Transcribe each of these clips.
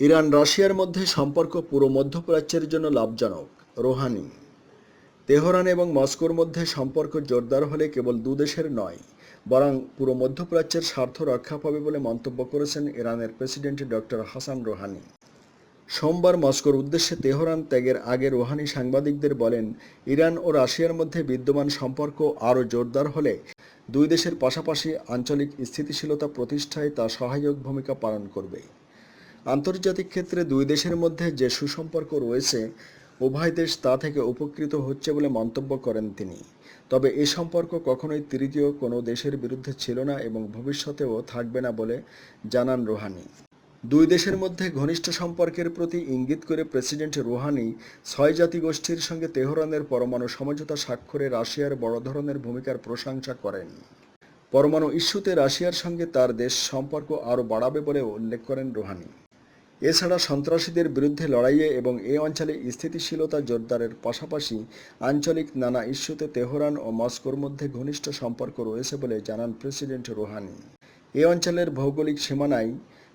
Iran, রাশিয়ার মধ্যে সম্পর্ক পুরো মধ্যপ্রাচ্যের জন্য লাভজনক, রোহানি। তেহরান এবং মস্কোর মধ্যে সম্পর্ক জোরদার হলে কেবল দুদেশের নয়, বরং পুরো মধ্যপ্রাচ্যের স্বার্থ রক্ষা পাবে বলে মন্তব্য করেছেন ইরানের প্রেসিডেন্ট ডক্টর হাসান রোহানি। সোমবার মস্কোর উদ্দেশ্যে তেহরান ত্যাগের আগে রোহানি সাংবাদিকদের বলেন, ইরান ও রাশিয়ার মধ্যে বিদ্যমান সম্পর্ক আরও জোরদার হলে দুই দেশের পাশাপাশি আঞ্চলিক স্থিতিশীলতা প্রতিষ্ঠায় তা সহায়ক ভূমিকা পালন করবে। আন্তর্জাতিক ক্ষেত্রে দুই দেশের মধ্যে যে সুসম্পর্ক রয়েছে, উভয় দেশ তা থেকে উপকৃত হচ্ছে বলে মন্তব্য করেন তিনি। তবে এ সম্পর্ক কখনোই তৃতীয় কোনো দেশের বিরুদ্ধে ছিল না এবং ভবিষ্যতেও থাকবে না বলে জানান রোহানি। দুই দেশের মধ্যে ঘনিষ্ঠ সম্পর্কের প্রতি ইঙ্গিত করে প্রেসিডেন্ট রুহানি ছয় জাতি গোষ্ঠীর সঙ্গে তেহরানের পরমাণু সমঝোতা স্বাক্ষরে রাশিয়ার বড় ধরনের ভূমিকার প্রশংসা করেন। পরমাণু ইস্যুতে রাশিয়ার সঙ্গে তার দেশ সম্পর্ক আরও বাড়াবে বলে উল্লেখ করেন রুহানি। এছাড়া সন্ত্রাসীদের বিরুদ্ধে লড়াইয়ে এবং এ অঞ্চলে স্থিতিশীলতা জোরদারের পাশাপাশি আঞ্চলিক নানা ইস্যুতে তেহরান ও মস্কোর মধ্যে ঘনিষ্ঠ সম্পর্ক রয়েছে বলে জানান প্রেসিডেন্ট রুহানি। এ অঞ্চলের ভৌগোলিক সীমানায়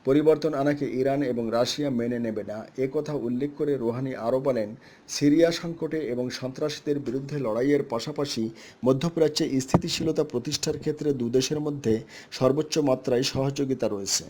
পরিবর্তন আনাকে ইরান এবং রাশিয়া মেনে নেবে না। এ কথা উল্লেখ করে রুহানি আরও বলেন, সিরিয়া সংকটে এবং সন্ত্রাসীদের বিরুদ্ধে লড়াইয়ের পাশাপাশি মধ্যপ্রাচ্যে স্থিতিশীলতা প্রতিষ্ঠার ক্ষেত্রে দুদেশের মধ্যে সর্বোচ্চ মাত্রায় সহযোগিতা রয়েছে।